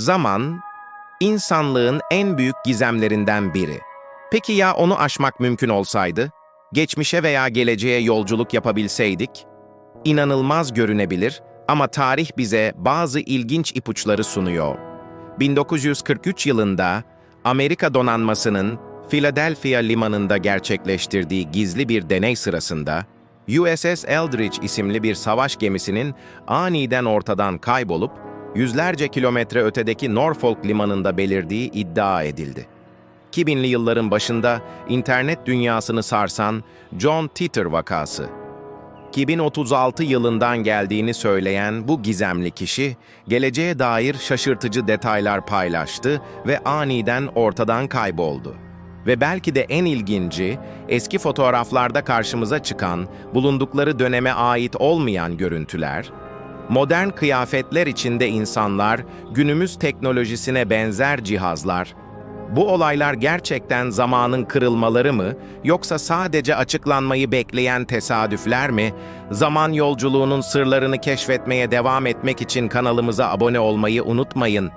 Zaman, insanlığın en büyük gizemlerinden biri. Peki ya onu aşmak mümkün olsaydı? Geçmişe veya geleceğe yolculuk yapabilseydik? İnanılmaz görünebilir ama tarih bize bazı ilginç ipuçları sunuyor. 1943 yılında Amerika donanmasının Philadelphia limanında gerçekleştirdiği gizli bir deney sırasında USS Eldridge isimli bir savaş gemisinin aniden ortadan kaybolup yüzlerce kilometre ötedeki Norfolk limanında belirdiği iddia edildi. 2000'li yılların başında internet dünyasını sarsan John Titor vakası. 2036 yılından geldiğini söyleyen bu gizemli kişi, geleceğe dair şaşırtıcı detaylar paylaştı ve aniden ortadan kayboldu. Ve belki de en ilginci, eski fotoğraflarda karşımıza çıkan, bulundukları döneme ait olmayan görüntüler, modern kıyafetler içinde insanlar, günümüz teknolojisine benzer cihazlar, bu olaylar gerçekten zamanın kırılmaları mı, yoksa sadece açıklanmayı bekleyen tesadüfler mi? Zaman yolculuğunun sırlarını keşfetmeye devam etmek için kanalımıza abone olmayı unutmayın.